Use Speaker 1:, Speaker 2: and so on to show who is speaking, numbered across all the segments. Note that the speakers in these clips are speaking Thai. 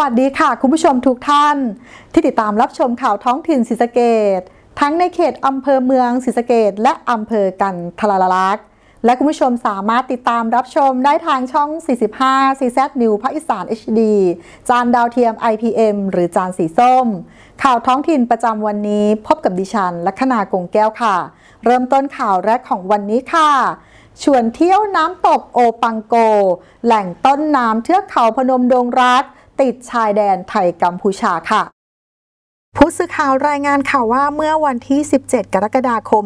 Speaker 1: วัสดีค่ะ คุณผู้ชมทุกท่าน ที่ติดตามรับชมข่าวท้องถิ่นศรีสะเกดทั้งในเขตอำเภอเมืองศรีสะเกดและอำเภอกันทรลักษณ์และคุณผู้ชมสามารถติดตามรับชมได้ทางช่อง 45 CZ New ภาคอีสาน HD จานดาวเทียม IPM หรือจานสีส้ม ข่าวท้องถิ่นประจำวันนี้พบกับดิฉันลัคนากงแก้วค่ะ เริ่มต้นข่าวแรกของวันนี้ค่ะชวนเที่ยวน้ำตกโอปังโก แหล่งต้นน้ำเทือกเขาพนมดงรัก ติดชายแดนไทยกัมพูชาค่ะผู้สื่อข่าวรายงานข่าวว่าเมื่อวันที่ 17 กรกฎาคม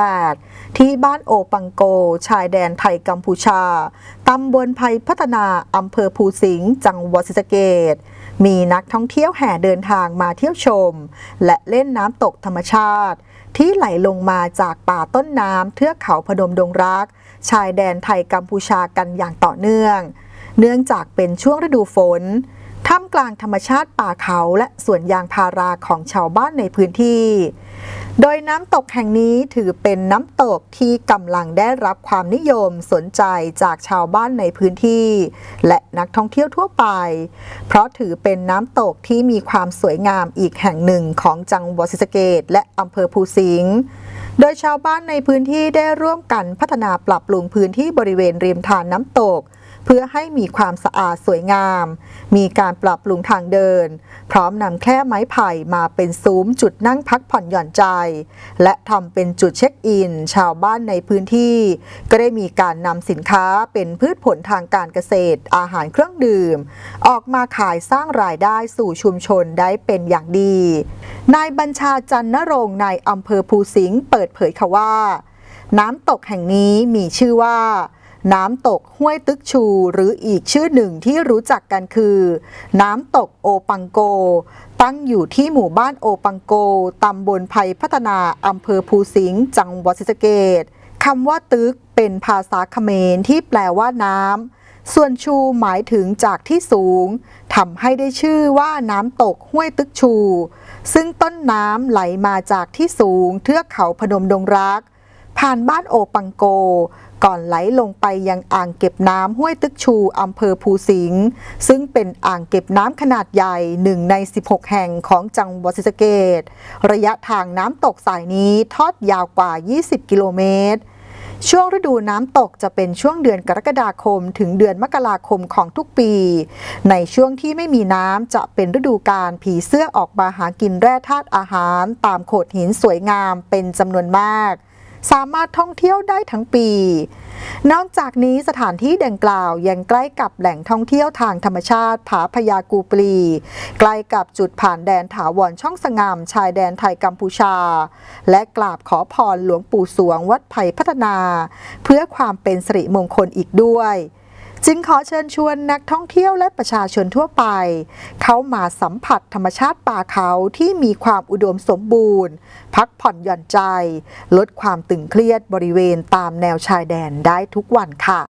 Speaker 1: 2568 ที่บ้านโอปังโก ชายแดนไทยกัมพูชา ตำบลภัยพัฒนาอำเภอภูสิงห์ จังหวัดศรีสะเกษมีนักท่องเที่ยวแห่เดินทางมาเที่ยวชม และเล่นน้ำตกธรรมชาติ ที่ไหลลงมาจากป่าต้นน้ำเทือกเขาพนมดงรัก ชายแดนไทยกัมพูชากันอย่างต่อเนื่อง เนื่องจากเป็นช่วงฤดูฝนท่ามกลางธรรมชาติป่าเขาและสวนยางพาราของชาวบ้านในพื้นที่ โดยน้ำตกแห่งนี้ถือเป็นน้ำตกที่กำลังได้รับความนิยมสนใจจากชาวบ้านในพื้นที่ และนักท่องเที่ยวทั่วไป เพราะถือเป็นน้ำตกที่มีความสวยงามอีกแห่งหนึ่งของจังหวัดศรีสะเกษและอำเภอภูสิงห์โดยชาวบ้านในพื้นที่ได้ร่วมกันพัฒนาปรับปรุงพื้นที่บริเวณริมทานน้ำตก เพื่อให้มีความสะอาดสวยงาม มีการปรับปรุงทางเดิน พร้อมนำแคร่ไม้ไผ่มาเป็นซุ้มจุดนั่งพักผ่อนหย่อนใจ และทำเป็นจุดเช็คอิน ชาวบ้านในพื้นที่ ก็ได้มีการนำสินค้าเป็นพืชผลทางการเกษตร อาหารเครื่องดื่ม ออกมาขายสร้างรายได้สู่ชุมชนได้เป็นอย่างดี นายบัญชาจันนรงค์นอำเภอภูสิงห์เปิดเผยค่ะว่า น้ำตกแห่งนี้มีชื่อว่า น้ำตกห้วยตึกชูหรืออีกชื่อหนึ่งที่รู้จักกันคือ น้ำตกโอปังโก ตั้งอยู่ที่หมู่บ้านโอปังโกตำบลภัยพัฒนาอำเภอภูสิงห์จังหวัดศรีสะเกษคำว่าตึกเป็นภาษาเขมรที่แปลว่าน้ำส่วนชูหมายถึงจากที่สูงทำให้ได้ชื่อว่าน้ำตกห้วยตึกชู ซึ่งต้นน้ำไหลมาจากที่สูงเทือกเขาพนมดงรัก ผ่านบ้านโอปังโก ก่อนไหลลงไปยังอ่างเก็บน้ำห้วยตึกชูอำเภอภูสิงห์ซึ่งเป็นอ่างเก็บน้ำขนาดใหญ่หนึ่งใน 16 แห่งของจังหวัดศรีสะเกษระยะทางน้ำตกสายนี้ทอดยาวกว่า 20 กิโลเมตรช่วงฤดูน้ำตกจะเป็นช่วงเดือนกรกฎาคม ถึงเดือนมกราคมของทุกปี ในช่วงที่ไม่มีน้ำจะเป็นฤดูการผีเสื้อออกมาหากินแร่ธาตุอาหาร ตามโขดหินสวยงามเป็นจำนวนมาก สามารถท่องเที่ยวได้ทั้งปี นอกจากนี้สถานที่ดังกล่าวยังใกล้กับแหล่งท่องเที่ยวทางธรรมชาติผาพยากูปลี ใกล้กับจุดผ่านแดนถาวรช่องสงามชายแดนไทยกัมพูชา และกราบขอพรหลวงปู่สวงวัดไผ่พัฒนา เพื่อความเป็นสิริมงคลอีกด้วย จึงขอเชิญชวนนักท่องเที่ยวและประชาชนทั่วไป เข้ามาสัมผัสธรรมชาติป่าเขาที่มีความอุดมสมบูรณ์ พักผ่อนหย่อนใจ ลดความตึงเครียดบริเวณตามแนวชายแดนได้ทุกวันค่ะ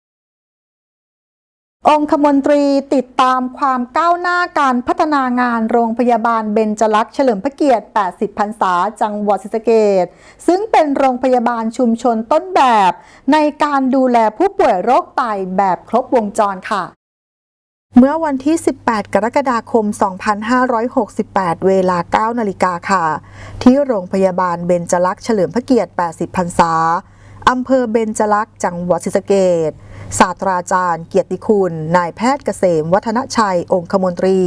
Speaker 1: องคมนตรีติดตามความก้าวหน้าการพัฒนางานโรงพยาบาลเบญจลักษณ์เฉลิมพระเกียรติ 80 พรรษา จังหวัดศรีสะเกษซึ่งเป็นโรงพยาบาลชุมชนต้นแบบ ในการดูแลผู้ป่วยโรคไตแบบครบวงจรค่ะเมื่อวันที่ 18 กรกฎาคม 2568 เวลา 9 นาฬิกาค่ะ ที่โรงพยาบาลเบญจลักษณ์เฉลิมพระเกียรติ 80 พรรษา อำเภอเบญจลักษณ์จังหวัดศรีสะเกษศาสตราจารย์เกียรติคุณ นายแพทย์เกษม วัฒนชัย องคมนตรี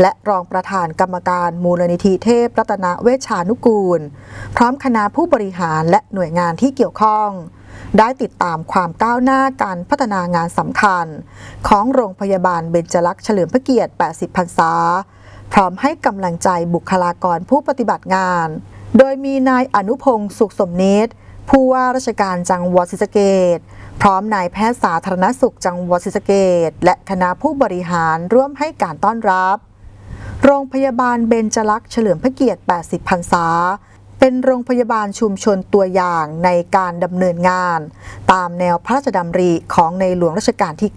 Speaker 1: และรองประธานกรรมการมูลนิธิเทพรัตนเวชานุกูล พร้อมคณะผู้บริหารและหน่วยงานที่เกี่ยวข้อง ได้ติดตามความก้าวหน้าการพัฒนางานสำคัญ ของโรงพยาบาลเบญจลักษณ์เฉลิมพระเกียรติ 80 พรรษา พร้อมให้กำลังใจบุคลากรผู้ปฏิบัติงาน โดยมีนายอนุพงศ์สุขสมนิต ผู้ว่าราชการจังหวัดศรีสะเกษพร้อมนายแพทย์สาธารณสุขจังหวัดศรีสะเกษและคณะผู้บริหารร่วมให้การต้อนรับ โรงพยาบาลเบญจลักษณ์เฉลิมพระเกียรติ 80 พรรษา เป็นโรงพยาบาลชุมชนตัวอย่างในการดำเนินงาน ตามแนวพระราชดำริของในหลวงรัชกาลที่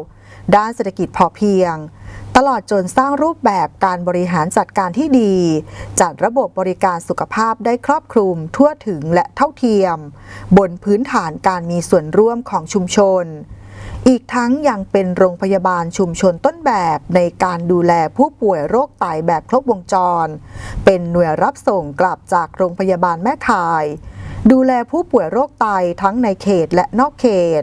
Speaker 1: 9 ด้านเศรษฐกิจพอเพียง ตลอดจนสร้างรูปแบบการบริหารจัดการที่ดี จัดระบบบริการสุขภาพได้ครอบคลุมทั่วถึงและเท่าเทียม บนพื้นฐานการมีส่วนร่วมของชุมชน อีกทั้งยังเป็นโรงพยาบาลชุมชนต้นแบบในการดูแลผู้ป่วยโรคไตแบบครบวงจร เป็นหน่วยรับส่งกลับจากโรงพยาบาลแม่ข่ายดูแลผู้ป่วยโรคไตทั้งในเขตและนอกเขต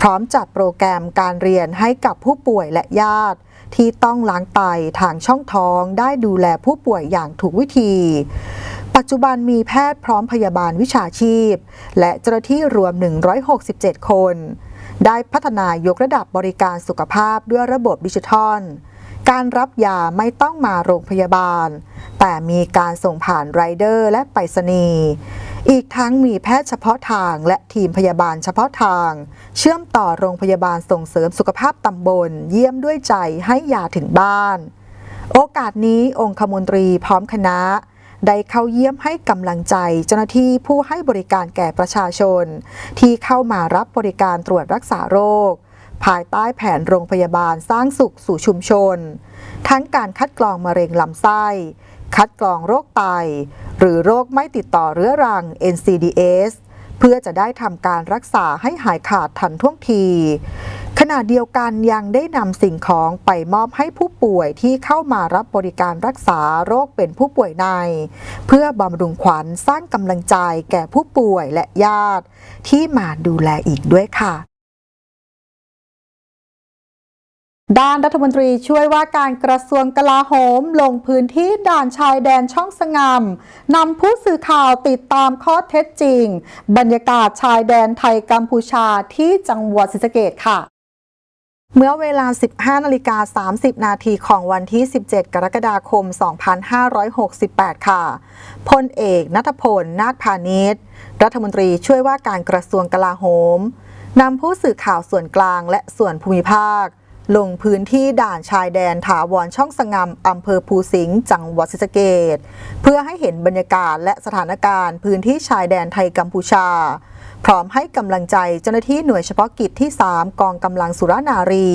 Speaker 1: พร้อมจัดโปรแกรมการเรียนให้กับผู้ป่วยและญาติ ที่ต้องล้างไตทางช่องท้องได้ดูแลผู้ป่วยอย่างถูกวิธี ปัจจุบันมีแพทย์พร้อมพยาบาลวิชาชีพ และเจ้าหน้าที่รวม 167 คน ได้พัฒนายกระดับบริการสุขภาพด้วยระบบดิจิทัล การรับยาไม่ต้องมาโรงพยาบาล แต่มีการส่งผ่านไรเดอร์และไปรษณีย์ อีกทั้งมีแพทย์เฉพาะทางและทีมพยาบาลเฉพาะทาง เชื่อมต่อโรงพยาบาลส่งเสริมสุขภาพตำบล เยี่ยมด้วยใจให้ยาถึงบ้าน โอกาสนี้องคมนตรีพร้อมคณะ ได้เข้าเยี่ยมให้กำลังใจเจ้าหน้าที่ผู้ให้บริการแก่ประชาชน ที่เข้ามารับบริการตรวจรักษาโรค ภายใต้แผนโรงพยาบาลสร้างสุขสู่ชุมชน ทั้งการคัดกรองมะเร็งลำไส้ คัดกรองโรคไต หรือโรคไม่ติดต่อเรื้อรัง NCDS เพื่อจะได้ทำการรักษาให้หายขาดทันท่วงที ขณะเดียวกันยังได้นำสิ่งของไปมอบให้ผู้ป่วยที่เข้ามารับบริการรักษาโรคเป็นผู้ป่วยใน เพื่อบำรุงขวัญสร้างกำลังใจแก่ผู้ป่วยและญาติ ที่มาดูแลอีกด้วยค่ะ ด้านรัฐมนตรีช่วยว่าการกระทรวงกลาโหม ลงพื้นที่ด่านชายแดนช่องสงามนำผู้สื่อข่าวติดตามข้อเท็จจริง บรรยากาศชายแดนไทยกัมพูชาที่จังหวัดศรีสะเกษค่ะเมื่อเวลา 15นาฬิกา30 นาทีของวันที่ 17 กรกฎาคม 2568 ค่ะ พลเอกนัทพล นาคพาณิชย์ รัฐมนตรีช่วยว่าการกระทรวงกลาโหมนำผู้สื่อข่าวส่วนกลางและส่วนภูมิภาค ลงพื้นที่ด่านชายแดนถาวรช่องสงามอำเภอภูสิงห์จังหวัดศรีสะเกดเพื่อให้เห็นบรรยากาศและสถานการณ์พื้นที่ชายแดนไทยกัมพูชา พร้อมให้กำลังใจเจ้าหน้าที่หน่วยเฉพาะกิจที่ 3 กองกำลังสุรนารี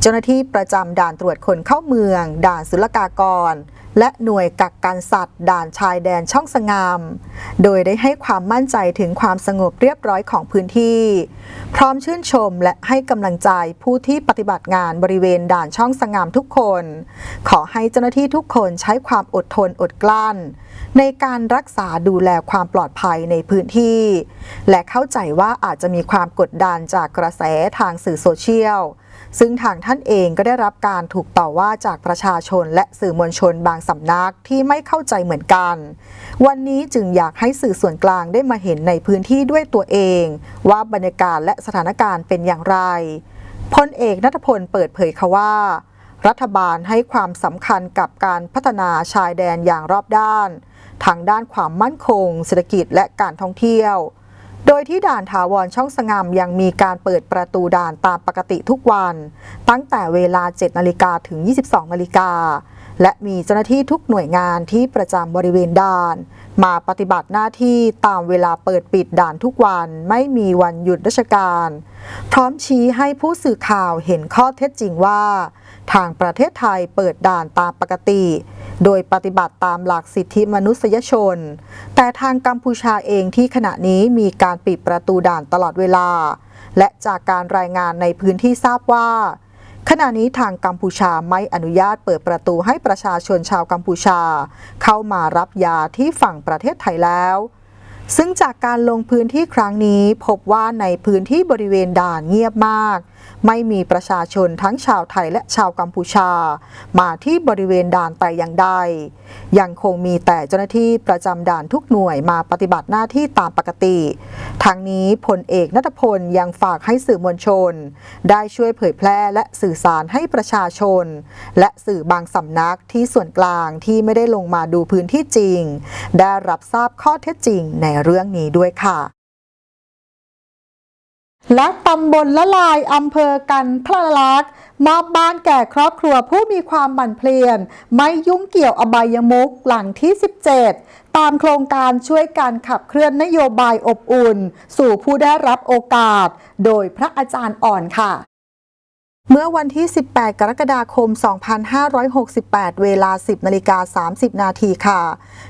Speaker 1: เจ้าหน้าที่ประจำด่านตรวจคนเข้าเมือง ด่านศุลกากร และหน่วยกักกันสัตว์ ด่านชายแดนช่องสงาม โดยได้ให้ความมั่นใจถึงความสงบเรียบร้อยของพื้นที่ พร้อมชื่นชมและให้กำลังใจผู้ที่ปฏิบัติงานบริเวณด่านช่องสงามทุกคน ขอให้เจ้าหน้าที่ทุกคนใช้ความอดทนอดกลั้น ในการรักษาดูแลความปลอดภัยในพื้นที่ และเข้าใจว่าอาจจะมีความกดดันจากกระแสทางสื่อโซเชียล ซึ่งทางท่านเองก็ได้รับการถูกต่อว่าจากประชาชนและสื่อมวลชนบางสำนักที่ไม่เข้าใจเหมือนกัน วันนี้จึงอยากให้สื่อส่วนกลางได้มาเห็นในพื้นที่ด้วยตัวเอง ว่าบรรยากาศและสถานการณ์เป็นอย่างไรพลเอกนัทพลเปิดเผยค่ะว่า รัฐบาลให้ความสำคัญกับการพัฒนาชายแดนอย่างรอบด้าน ทางด้านความมั่นคง เศรษฐกิจและการท่องเที่ยว โดยที่ด่านถาวรช่องสงามยังมีการเปิดประตูด่านตามปกติทุกวัน ตั้งแต่เวลา 7 นาฬิกาถึง 22 นาฬิกา และมีเจ้าหน้าที่ทุกหน่วยงานที่ประจำบริเวณด่าน มาปฏิบัติหน้าที่ตามเวลาเปิดปิดด่านทุกวัน ไม่มีวันหยุดราชการ พร้อมชี้ให้ผู้สื่อข่าวเห็นข้อเท็จจริงว่า ทางประเทศไทยเปิดด่านตามปกติ โดยปฏิบัติตามหลักสิทธิมนุษยชน แต่ทางกัมพูชาเองที่ขณะนี้มีการปิดประตูด่านตลอดเวลา และจากการรายงานในพื้นที่ทราบว่า ขณะนี้ทางกัมพูชาไม่อนุญาตเปิดประตูให้ประชาชนชาวกัมพูชา เข้ามารับยาที่ฝั่งประเทศไทยแล้วซึ่งจากการลงพื้นที่ครั้งนี้พบว่าในพื้นที่บริเวณด่านเงียบมาก ไม่มีประชาชนทั้งชาวไทยและชาวกัมพูชา มาที่บริเวณด่านแต่อย่างใด ยังคงมีแต่เจ้าหน้าที่ประจำด่านทุกหน่วยมาปฏิบัติหน้าที่ตามปกติทางนี้พลเอกนัทพลยังฝากให้สื่อมวลชน ได้ช่วยเผยแพร่และสื่อสารให้ประชาชน และสื่อบางสำนักที่ส่วนกลางที่ไม่ได้ลงมาดูพื้นที่จริง ได้รับทราบข้อเท็จจริงในเรื่องนี้ด้วยค่ะ และตำบลละลายอำเภอกันทรลักษณ์มอบบ้านแก่ครอบครัวผู้มีความบั่นเพลียน ไม่ยุ่งเกี่ยวอบายมุกหลังที่ 17 ตามโครงการช่วยการขับเคลื่อนนโยบายอบอุ่น สู่ผู้ได้รับโอกาส โดยพระอาจารย์อ่อนค่ะ เมื่อวันที่ 18 กรกฎาคม 2568 เวลา 10นาฬิกา30 นาทีค่ะ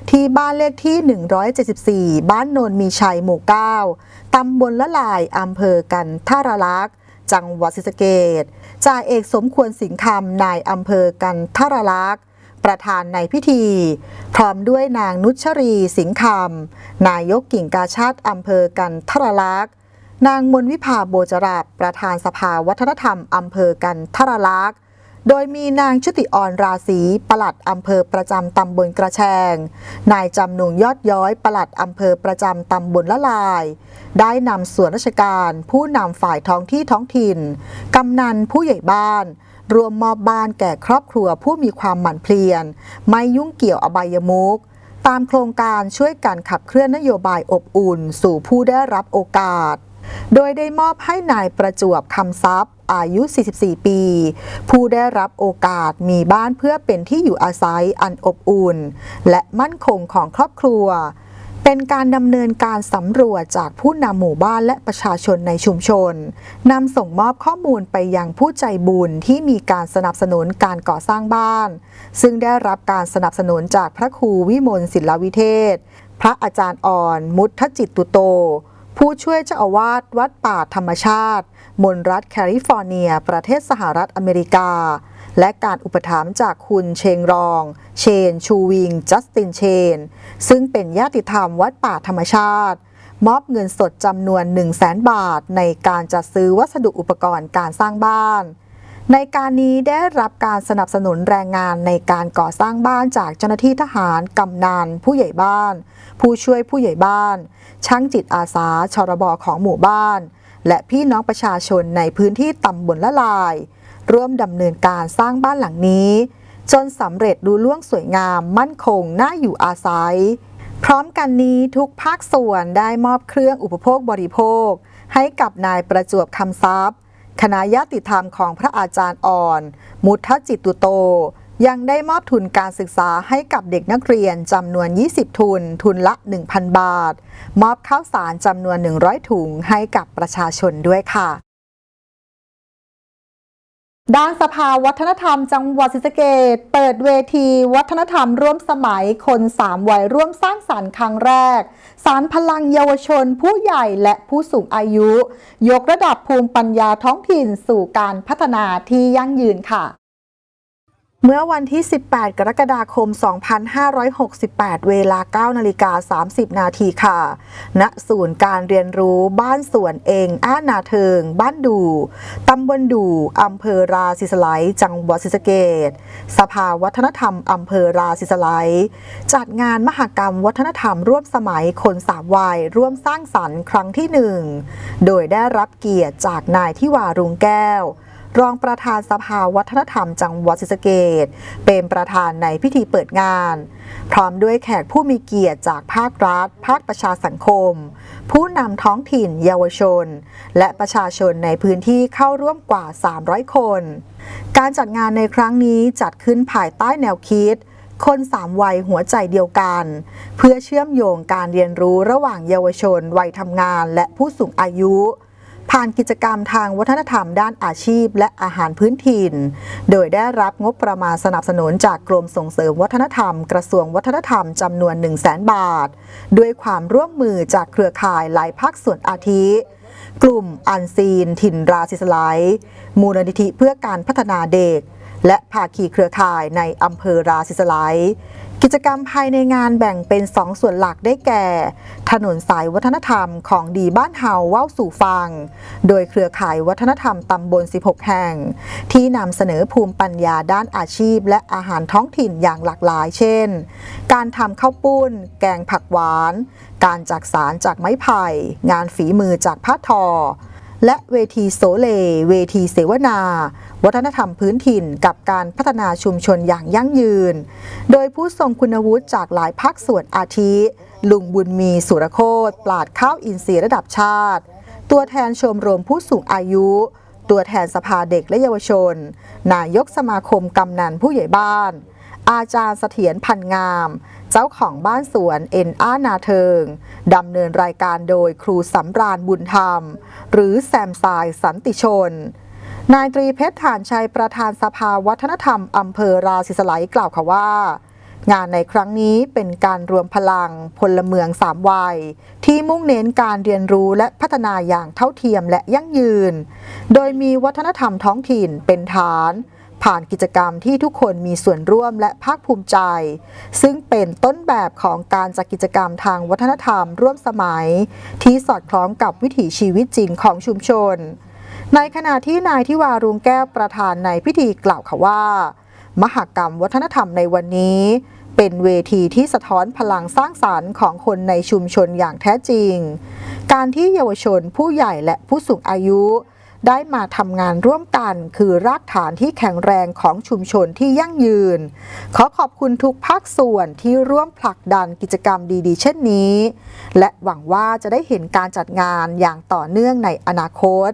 Speaker 1: ที่บ้านเลขที่ 174 บ้านโนนมีชัยหมู่ 9 ตำบลละลาย อำเภอกันท่ารลักษ์ จังหวัดศรีสะเกษจ่าเอกสมควรสิงคำนายอำเภอกันท่ารลักษ์ประธานในพิธี พร้อมด้วยนางนุชรีสิงคำนายกกิ่งกาชาติอำเภอกันทรลักษ์ นางมนวิภาโบจรัสประธานสภาวัฒนธรรมอำเภอกันทรลักษ์โดยมีนางชุติอ่อนราศีปลัดอำเภอประจำตำบลกระแชง นายจำนุงยอดย้อยปลัดอำเภอประจำตำบลละลาย ได้นำส่วนราชการ ผู้นำฝ่ายท้องที่ท้องถิ่น กำนันผู้ใหญ่บ้าน รวมมอบบ้านแก่ครอบครัวผู้มีความหมั่นเพลียนไม่ยุ่งเกี่ยวอบายมุกตามโครงการช่วยการขับเคลื่อนนโยบายอบอุ่น สู่ผู้ได้รับโอกาส โดยได้มอบให้นายประจวบคำทรัพย์อายุ 44 ปี ผู้ได้รับโอกาสมีบ้านเพื่อเป็นที่อยู่อาศัยอันอบอุ่น และมั่นคงของครอบครัว เป็นการดำเนินการสำรวจจากผู้นำหมู่บ้านและประชาชนในชุมชนนำส่งมอบข้อมูลไปยังผู้ใจบุญที่มีการสนับสนุนการก่อสร้างบ้าน ซึ่งได้รับการสนับสนุนจากพระครูวิมลศิลวิเทศ พระอาจารย์อ่อน มุทจิตตุโต ผู้ช่วยเจ้าอาวาสวัดป่าธรรมชาติ มนรัฐแคลิฟอร์เนีย ประเทศสหรัฐอเมริกา และการอุปถัมภ์จากคุณเชงรอง เชน ชูวิง จัสตินเชน ซึ่งเป็นญาติธรรมวัดป่าธรรมชาติ มอบเงินสดจำนวน 1 0 0 0 0แบาท ในการจัดซื้อวัสดุอุปกรณ์การสร้างบ้าน ในการนี้ได้รับการสนับสนุนแรงงานในการก่อสร้างบ้านจากเจ้าหน้าที่ทหารกำนันผู้ใหญ่บ้าน ผู้ช่วยผู้ใหญ่บ้าน ช่างจิตอาสาชรบของหมู่บ้าน และพี่น้องประชาชนในพื้นที่ตำบลละลาย ร่วมดำเนินการสร้างบ้านหลังนี้ จนสำเร็จดูล่วงสวยงามมั่นคงน่าอยู่อาศัย พร้อมกันนี้ทุกภาคส่วนได้มอบเครื่องอุปโภคบริโภค ให้กับนายประจวบคำทรัพย์ คณะญาติธรรมของพระอาจารย์อ่อน มุทจิตตุโต ยังได้มอบทุนการศึกษาให้กับเด็กนักเรียนจำนวน 20 ทุน ทุนละ 1,000 บาท มอบข้าวสารจำนวน 100 ถุงให้กับประชาชนด้วยค่ะ ด้านสภาวัฒนธรรมจังหวัดศรีสะเกดเปิดเวที วัฒนธรรมร่วมสมัยคนสามวัยร่วมสร้างสรรค์ครั้งแรก สารพลังเยาวชน ผู้ใหญ่และผู้สูงอายุ ยกระดับภูมิปัญญาท้องถิ่นสู่การพัฒนาที่ยั่งยืนค่ะ เมื่อวันที่ 18 กรกฎาคม 2568 เวลา 9 นาฬิกา 30 นาทีค่ะ ณ ศูนย์การเรียนรู้บ้านสวนเองอ้านาเทิง บ้านดู ตำบลดู อำเภอราศิสไลจังหวัดศรีสะเกษสภาวัฒนธรรม อำเภอราศิสไลจัดงานมหกรรมวัฒนธรรมร่วมสมัยคนสามวัยร่วมสร้างสรรค์ครั้งที่หนึ่ง โดยได้รับเกียรติจากนายทิวารุงแก้ว รองประธานสภาวัฒนธรรมจังหวัดศรีสะเกษเป็นประธานในพิธีเปิดงาน พร้อมด้วยแขกผู้มีเกียรติจากภาครัฐ ภาคประชาสังคม ผู้นำท้องถิ่นเยาวชน และประชาชนในพื้นที่เข้าร่วมกว่า 300 คน การจัดงานในครั้งนี้จัดขึ้นภายใต้แนวคิดคนสามวัยหัวใจเดียวกัน เพื่อเชื่อมโยงการเรียนรู้ระหว่างเยาวชน วัยทำงานและผู้สูงอายุ ผ่านกิจกรรมทางวัฒนธรรมด้านอาชีพ และอาหารพื้นถิ่น โดยได้รับงบประมาณสนับสนุนจากกรมส่งเสริมวัฒนธรรม กระทรวงวัฒนธรรมจำนวน 1 0 0 0 0แบาท ด้วยความร่วมมือจากเครือข่ายหลายภาคส่วนอาทิ กลุ่มอันซีน ถิ่นราศิสไลด์มูลนิธิเพื่อการพัฒนาเด็กและภาคีเครือข่ายในอำเภอราศิสไลย กิจกรรมภายในงานแบ่งเป็น 2 ส่วนหลักได้แก่ ถนนสายวัฒนธรรมของดีบ้านเฮาเว้าสู่ฟัง โดยเครือข่ายวัฒนธรรมตำบล 16 แห่ง ที่นำเสนอภูมิปัญญาด้านอาชีพ และอาหารท้องถิ่นอย่างหลากหลาย เช่น การทำข้าวปุ้น แกงผักหวาน การจักสารจากไม้ไผ่ งานฝีมือจากผ้าทอ และเวทีโสเล เวทีเสวนา วัฒนธรรมพื้นถิ่นกับการพัฒนาชุมชนอย่างยั่งยืน โดยผู้ทรงคุณวุฒิจากหลายภาคส่วนอาทิ ลุงบุญมีสุรโคตปราดข้าวอินทรีย์ระดับชาติ ตัวแทนชมรมผู้สูงอายุ ตัวแทนสภาเด็กและเยาวชน นายกสมาคมกำนันผู้ใหญ่บ้าน อาจารย์เสถียรพันงาม เจ้าของบ้านสวนเอ็นอานาเทิงดำเนินรายการโดยครูสำราญบุญธรรม หรือแซมสายสันติชน นายตรีเพชรฐานชัยประธานสภาวัฒนธรรมอำเภอราศิสไลกล่าวค่ะว่า งานในครั้งนี้เป็นการรวมพลังพลเมืองสามวัย ที่มุ่งเน้นการเรียนรู้และพัฒนาอย่างเท่าเทียมและยั่งยืน โดยมีวัฒนธรรมท้องถิ่นเป็นฐาน ผ่านกิจกรรมที่ทุกคนมีส่วนร่วมและภาคภูมิใจ ซึ่งเป็นต้นแบบของการจัดกิจกรรมทางวัฒนธรรมร่วมสมัย ที่สอดคล้องกับวิถีชีวิตจริงของชุมชน ในขณะที่นายทิวารุงแก้วประธานในพิธีกล่าวค่ะว่า มหกรรมวัฒนธรรมในวันนี้ เป็นเวทีที่สะท้อนพลังสร้างสารรค์ของคนในชุมชนอย่างแท้จริง การที่เยาวชนผู้ใหญ่และผู้สูงอายุ ได้มาทำงานร่วมกัน คือรากฐานที่แข็งแรงของชุมชนที่ยั่งยืน ขอขอบคุณทุกภาคส่วนที่ร่วมผลักดันกิจกรรมดีๆ เช่นนี้ และหวังว่าจะได้เห็นการจัดงานอย่างต่อเนื่องในอนาคต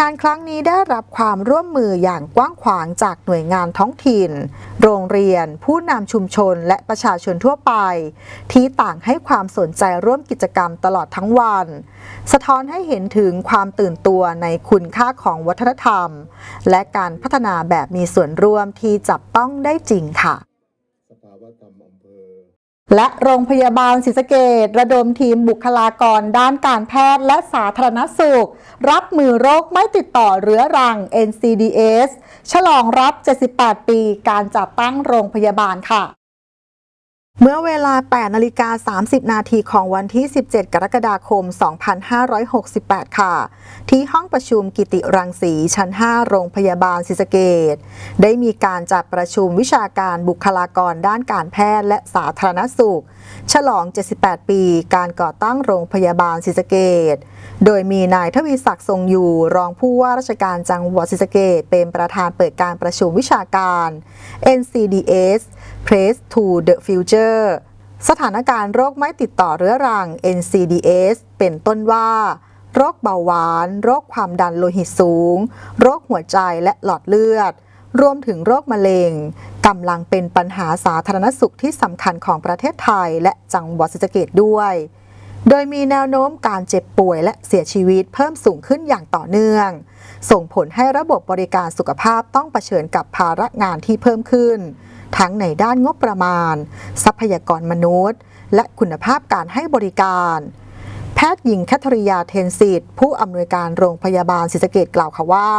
Speaker 1: งานครั้งนี้ได้รับความร่วมมืออย่างกว้างขวางจากหน่วยงานท้องถิ่น โรงเรียน ผู้นำชุมชนและประชาชนทั่วไป ที่ต่างให้ความสนใจร่วมกิจกรรมตลอดทั้งวัน สะท้อนให้เห็นถึงความตื่นตัวในคุณค่าของวัฒนธรรม และการพัฒนาแบบมีส่วนร่วมที่จับต้องได้จริงค่ะ
Speaker 2: สภาวธรรมอำเภอ
Speaker 1: และโรงพยาบาลศรีสะเกดระดมทีมบุคลากรด้านการแพทย์และสาธารณสุข รับมือโรคไม่ติดต่อเรื้อรัง NCDS ฉลองรับ 78 ปีการจัดตั้งโรงพยาบาลค่ะ เมื่อเวลา 8 นาฬิกา 30 นาทีของวันที่ 17 กรกฎาคม 2568 ค่ะ ที่ห้องประชุมกิติรังสีชั้น 5 โรงพยาบาลศรีสเกดได้มีการจัดประชุมวิชาการบุคลากรด้านการแพทย์และสาธารณสุข ฉลอง 78 ปีการก่อตั้งโรงพยาบาลศรีสเกดโดยมีนายทวีศักดิ์ทรงอยู่ รองผู้ว่าราชการจังหวัดศรีสเกดเป็นประธานเปิดการประชุมวิชาการ NCDS Press to the Future สถานการณ์โรคไม่ติดต่อเรื้อรัง NCDS เป็นต้นว่า โรคเบาหวาน โรคความดันโลหิตสูง โรคหัวใจและหลอดเลือด รวมถึงโรคมะเร็งกำลังเป็นปัญหาสาธารณสุขที่สำคัญของประเทศไทยและจังหวัดศรีสะเกษด้วย โดยมีแนวโน้มการเจ็บป่วยและเสียชีวิตเพิ่มสูงขึ้นอย่างต่อเนื่อง ส่งผลให้ระบบบริการสุขภาพต้องเผชิญกับภาระงานที่เพิ่มขึ้น ทั้งในด้านงบประมาณ ทรัพยากรมนุษย์ และคุณภาพการให้บริการ แพทย์หญิงแคทริยาเทนสิทธิ์ผู้อำนวยการโรงพยาบาลศรีสะเกดกล่าวค่ะว่า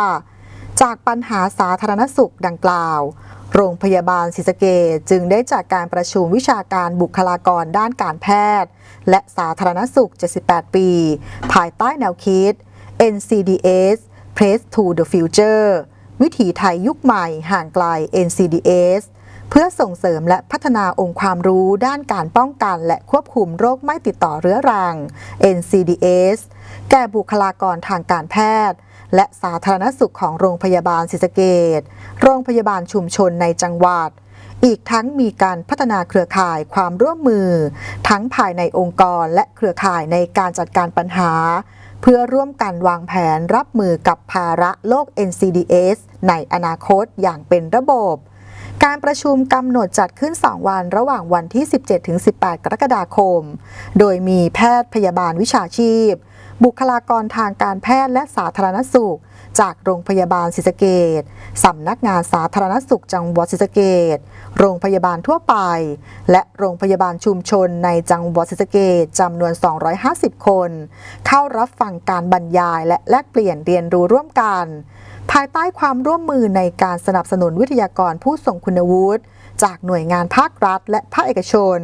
Speaker 1: จากปัญหาสาธารณสุขดังกล่าว โรงพยาบาลศรีสะเกดจึงได้จัดการประชุมวิชาการบุคลากรด้านการแพทย์ และสาธารณสุข 78 ปี ภายใต้แนวคิด NCDS Press to the Future วิถีไทยยุคใหม่ห่างไกล NCDS พื่อส่งเสริมและพัฒนาองค์ความรู้ด้านการป้องกันและควบคุมโรคไม่ติดต่อเรื้อรัง NCDS แก่บุคลากรทางการแพทย์ และสาธารณสุขของโรงพยาบาลศรีสะเกดโรงพยาบาลชุมชนในจังหวัด อีกทั้งมีการพัฒนาเครือข่ายความร่วมมือ ทั้งภายในองค์กรและเครือข่ายในการจัดการปัญหา เพื่อร่วมกันวางแผนรับมือกับภาระโลก NCDS ในอนาคตอย่างเป็นระบบ การประชุมกำหนดจัดขึ้น 2 วันระหว่างวันที่ 17-18 กรกฎาคม โดยมีแพทย์พยาบาลวิชาชีพ บุคลากรทางการแพทย์และสาธารณสุข จากโรงพยาบาลศรีสเกดสำนักงานสาธารณสุขจังหวัดศรีสเกดโรงพยาบาลทั่วไป และโรงพยาบาลชุมชนในจังหวัดศรีสเกดจำนวน 250 คน เข้ารับฟังการบรรยายและแลกเปลี่ยนเรียนรู้ร่วมกัน ภายใต้ความร่วมมือในการสนับสนุนวิทยากรผู้ทรงคุณวุฒิจากหน่วยงานภาครัฐ และภาคเอกชน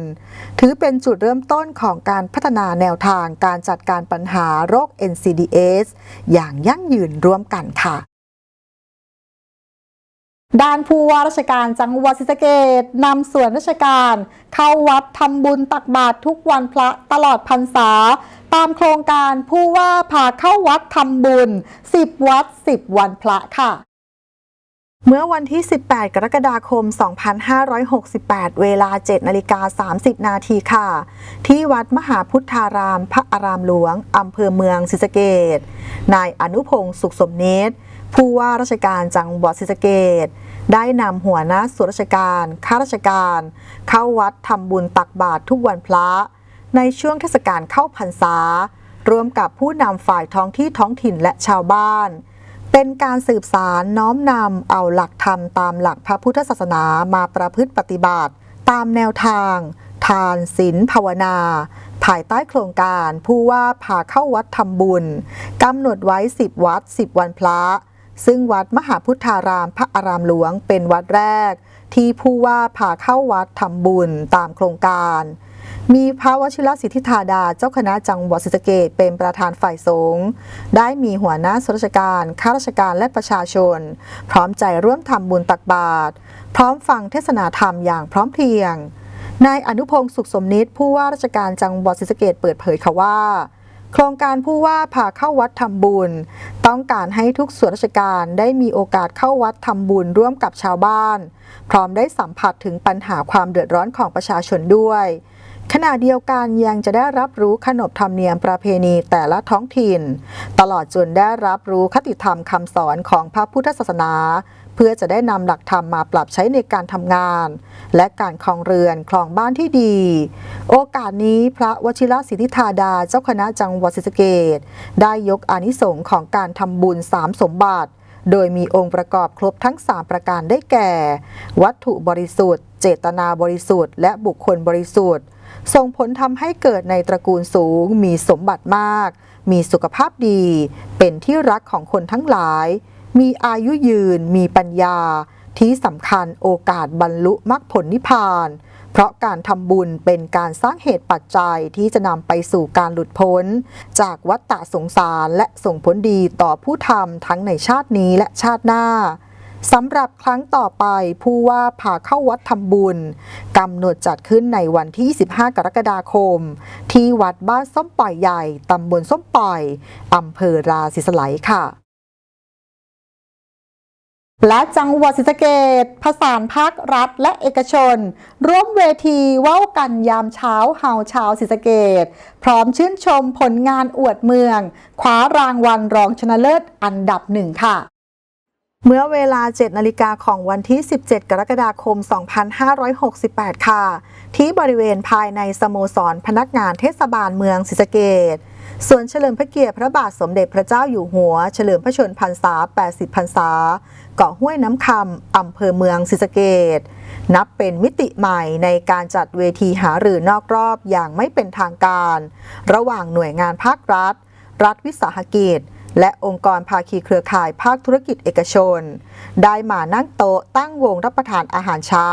Speaker 1: ถือเป็นจุดเริ่มต้นของการพัฒนาแนวทางการจัดการปัญหาโรค NCDS อย่างยั่งยืนร่วมกันค่ะ ด้านผู้ว่าราชการจังหวัดศรีสะเกดนำส่วนราชการ เข้าวัดทำบุญตักบาตรทุกวันพระตลอดพรรษา ตามโครงการผู้ว่าพาเข้าวัดทำบุญ 10 วัด 10 วันพระค่ะ เมื่อวันที่ 18 กรกฎาคม 2568 เวลา 7นาฬิกา30 นาทีค่ะ ที่วัดมหาพุทธาราม พระอารามหลวง อำเภอเมืองศรีสะเกดนายอนุพงศ์สุขสมเนิตผู้ว่าราชการจังหวัดศรีสะเกดได้นำหัวหน้าส่วนราชการ ข้าราชการ เข้าวัดทำบุญตักบาตรทุกวันพระ ในช่วงเทศกาลเข้าพรรษา ร่วมกับผู้นำฝ่ายท้องที่ท้องถิ่นและชาวบ้าน เป็นการสืบสารน้อมนำเอาหลักธรรมตามหลักพระพุทธศาสนามาประพฤติปฏิบัติ ตามแนวทาง ทานศีลภาวนา ภายใต้โครงการผู้ว่าพาเข้าวัดทำบุญกำหนดไว้ 10 วัด 10 วันพระซึ่งวัดมหาพุทธารามพระอารามหลวงเป็นวัดแรก ที่ผู้ว่าพาเข้าวัดทำบุญตามโครงการ มีพระวชิรสิทธิธาดาเจ้าคณะจังหวัดศรีสะเกษเป็นประธานฝ่ายสงฆ์ได้มีหัวหน้าส่วนราชการข้าราชการและประชาชน พร้อมใจร่วมทำบุญตักบาตรพร้อมฟังเทศนาธรรมอย่างพร้อมเพรียงนายอนุพงศ์สุขสมนิตผู้ว่าราชการจังหวัดศรีสะเกษเปิดเผยค่ะว่า โครงการผู้ว่าพาเข้าวัดทำบุญ ต้องการให้ทุกส่วนราชการได้มีโอกาสเข้าวัดทำบุญร่วมกับชาวบ้าน พร้อมได้สัมผัสถึงปัญหาความเดือดร้อนของประชาชนด้วย ขณะเดียวกันยังจะได้รับรู้ขนบธรรมเนียมประเพณีแต่ละท้องถิ่น ตลอดจนได้รับรู้คติธรรมคำสอนของพระพุทธศาสนา เพื่อจะได้นำหลักธรรมมาปรับใช้ในการทำงาน และการคลองเรือนคลองบ้านที่ดี โอกาสนี้พระวชิรสิทธิธาดาเจ้าคณะจังหวัดศรีสะเกษได้ยกอนิสงส์ของการทำบุญสามสมบัติโดยมีองค์ประกอบครบทั้ง 3 ประการได้แก่ วัตถุบริสุทธิ์ เจตนาบริสุทธิ์ และบุคคลบริสุทธิ์ ส่งผลทำให้เกิดในตระกูลสูง มีสมบัติมาก มีสุขภาพดี เป็นที่รักของคนทั้งหลาย มีอายุยืน มีปัญญา ที่สำคัญโอกาสบรรลุมรรคผลนิพพาน เพราะการทำบุญเป็นการสร้างเหตุปัจจัยที่จะนำไปสู่การหลุดพ้น จากวัฏฏะสงสารและส่งผลดีต่อผู้ทำทั้งในชาตินี้และชาติหน้า สำหรับครั้งต่อไปผู้ว่าพาเข้าวัดทำบุญกำหนดจัดขึ้นในวันที่ 25 กรกฎาคม ที่วัดบ้านส้มป่อยใหญ่ตำบลส้มป่อยอำเภอราศีสไลยค่ะ และจังหวัดศรีสะเกดผสานภาครัฐและเอกชน ร่วมเวทีเว้ากันยามเช้าเฮาเช้าศรีสะเกดพร้อมชื่นชมผลงานอวดเมืองคว้ารางวัลรองชนะเลิศอันดับหนึ่งค่ะ เมื่อเวลา 7 นาฬิกาของวันที่ 17 กรกฎาคม 2568 ค่ะ ที่บริเวณภายในสโมสรพนักงานเทศบาลเมืองศรีสะเกดส่วนเฉลิมพระเกียรติพระบาทสมเด็จพระเจ้าอยู่หัว เฉลิมพระชนพรรษา 80 พรรษา เกาะห้วยน้ำคำอำเภอเมืองศรีสะเกดนับเป็นมิติใหม่ในการจัดเวทีหาหรือนอกรอบอย่างไม่เป็นทางการ ระหว่างหน่วยงานภาครัฐ รัฐวิสาหกิจ และองค์กรภาคีเครือข่ายภาคธุรกิจเอกชน ได้มานั่งโต๊ะตั้งวงรับประทานอาหารเช้า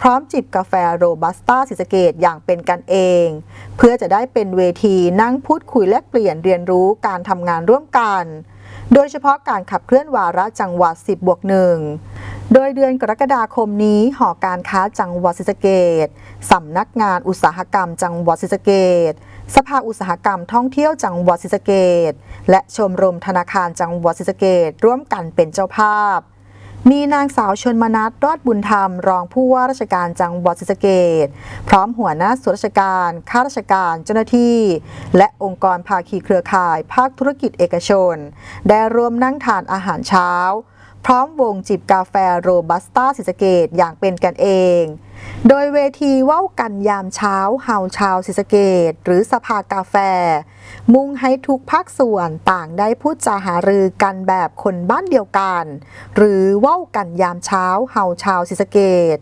Speaker 1: พร้อมจิบกาแฟโรบัสต้าสิสเกตอย่างเป็นกันเอง เพื่อจะได้เป็นเวทีนั่งพูดคุยและเปลี่ยนเรียนรู้การทำงานร่วมกัน โดยเฉพาะการขับเคลื่อนวาระจังหวัด 10บวกหนึ่งโดยเดือนกรกฎาคมนี้หอการค้าจังหวัดศรีสเกดสำนักงานอุตสาหกรรมจังหวัดศรีสเกด สภาอุตสาหกรรมท่องเที่ยวจังหวัดศรีสะเกดและชมรมธนาคารจังหวัดศรีสะเกดร่วมกันเป็นเจ้าภาพ มีนางสาวชนมนัทรอดบุญธรรม รองผู้ว่าราชการจังหวัดศรีสะเกดพร้อมหัวหน้าส่วนราชการข้าราชการเจ้าหน้าที่ และองค์กรภาคีเครือข่าย ภาคธุรกิจเอกชน ได้ร่วมนั่งทานอาหารเช้า พร้อมวงจิบกาแฟโรบัสต้าศรีสะเกดอย่างเป็นกันเอง โดยเวทีว่าวกันยามเช้าเฮาชาวศรีสเกดหรือสภากาแฟ มุ่งให้ทุกภาคส่วนต่างได้พูดจาหารือกันแบบคนบ้านเดียวกัน หรือว่าวกันยามเช้าเฮาชาวศรีสเกด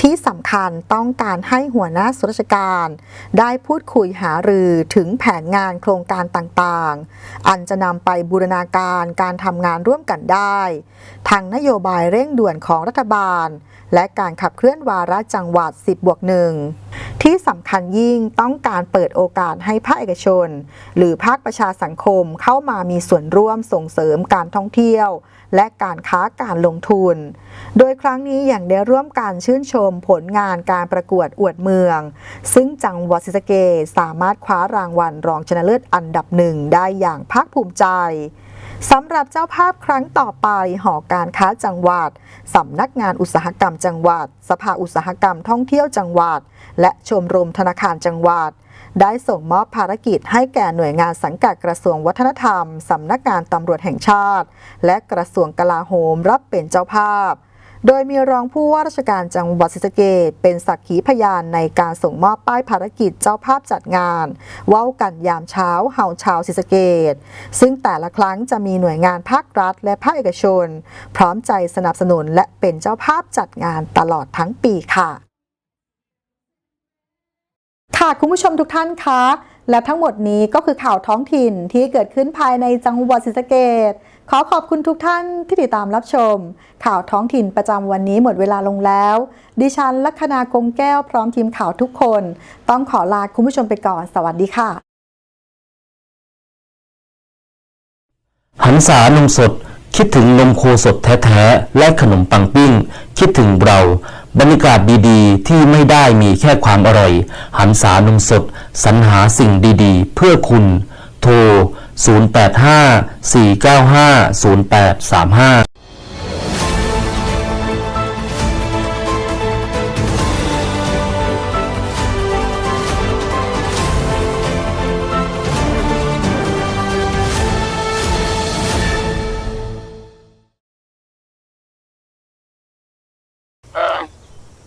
Speaker 1: ที่สำคัญต้องการให้หัวหน้าส่วนราชการ ได้พูดคุยหารือถึงแผนงานโครงการต่างๆ อันจะนำไปบูรณาการการทำงานร่วมกันได้ทางนโยบายเร่งด่วนของรัฐบาล และการขับเคลื่อนวาระจังหวัด 10 บวกหนึ่งที่สำคัญยิ่งต้องการเปิดโอกาสให้ภาคเอกชน หรือภาคประชาสังคมเข้ามามีส่วนร่วมส่งเสริมการท่องเที่ยว และการค้าการลงทุน โดยครั้งนี้อย่างได้ร่วมการชื่นชมผลงานการประกวดอวดเมือง ซึ่งจังหวัดศรีสะเกษสามารถคว้ารางวัลรองชนะเลิศอันดับหนึ่งได้อย่างภาคภูมิใจ สำหรับเจ้าภาพครั้งต่อไป หอการค้าจังหวัด สำนักงานอุตสาหกรรมจังหวัด สภาอุตสาหกรรมท่องเที่ยวจังหวัด และชมรมธนาคารจังหวัด ได้ส่งมอบภารกิจให้แก่หน่วยงานสังกัดกระทรวงวัฒนธรรม สำนักงานตำรวจแห่งชาติ และกระทรวงกลาโหมรับเป็นเจ้าภาพ โดยมีรองผู้ว่าราชการจังหวัดศรีสะเกษเป็นสักขีพยานในการส่งมอบป้ายภารกิจเจ้าภาพจัดงานว่าวกันยามเช้าเฮาชาวศรีสะเกษซึ่งแต่ละครั้งจะมีหน่วยงานภาครัฐ และภาคเอกชน พร้อมใจสนับสนุนและเป็นเจ้าภาพจัดงานตลอดทั้งปีค่ะ ค่ะคุณผู้ชมทุกท่านคะและทั้งหมดนี้ก็คือข่าวท้องถิ่นที่เกิดขึ้นภายในจังหวัดศรีสะเกษ ขอขอบคุณทุกท่านที่ติดตามรับชม ข่าวท้องถิ่นประจำวันนี้หมดเวลาลงแล้ว ดิฉันลัคนาคงแก้วพร้อมทีมข่าวทุกคน ต้องขอลาคุณผู้ชมไปก่อน สวัสดีค่ะ
Speaker 3: หันษานมสด คิดถึงนมโคสดแท้ๆ และขนมปังปิ้ง คิดถึงเรา บรรยากาศดีๆ ที่ไม่ได้มีแค่ความอร่อย หันษานมสด สรรหาสิ่งดีๆ เพื่อคุณ โทร 085 495 0835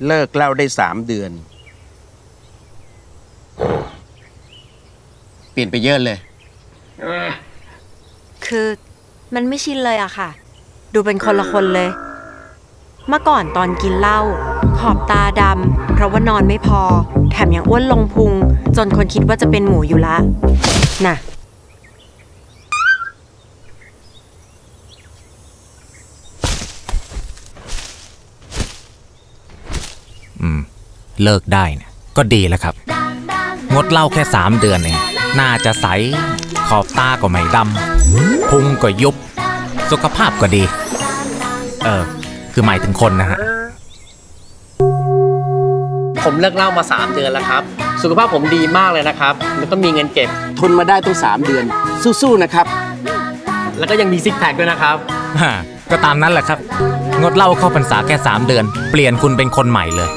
Speaker 4: เลิกเหล่าได้สามเดือน เปลี่ยนไปเยอะเลย
Speaker 5: คือมันไม่ชินเลยอะค่ะ ดูเป็นคนละคนเลย เมื่อก่อนตอนกินเหล้าขอบตาดำเพราะว่านอนไม่พอ แถมยังอ้วนลงพุง จนคนคิดว่าจะเป็นหมูอยู่ละ น่ะ อืม
Speaker 6: เลิกได้เนี่ยก็ดีแล้วครับ งดเหล้าแค่ 3 เดือนเอง น่าจะใส ขอบตาก็ไม่ดำพุงก็ยุบ สุขภาพก็ดี เออ คือหมายถึงคนนะฮะ
Speaker 7: ผมเลิกเหล่ามา 3 เดือนแล้วครับ สุขภาพผมดีมากเลยนะครับ แล้วก็มีเงินเก็บ
Speaker 4: ทนมาได้ต้องสามเดือน สู้ๆนะครับ
Speaker 7: แล้วก็ยังมีซิกแพคด้วยนะครับ
Speaker 6: ก็ตามนั้นแหละครับ งดเหล้าเข้าพรรษาแค่ 3 เดือน เปลี่ยนคุณเป็นคนใหม่เลย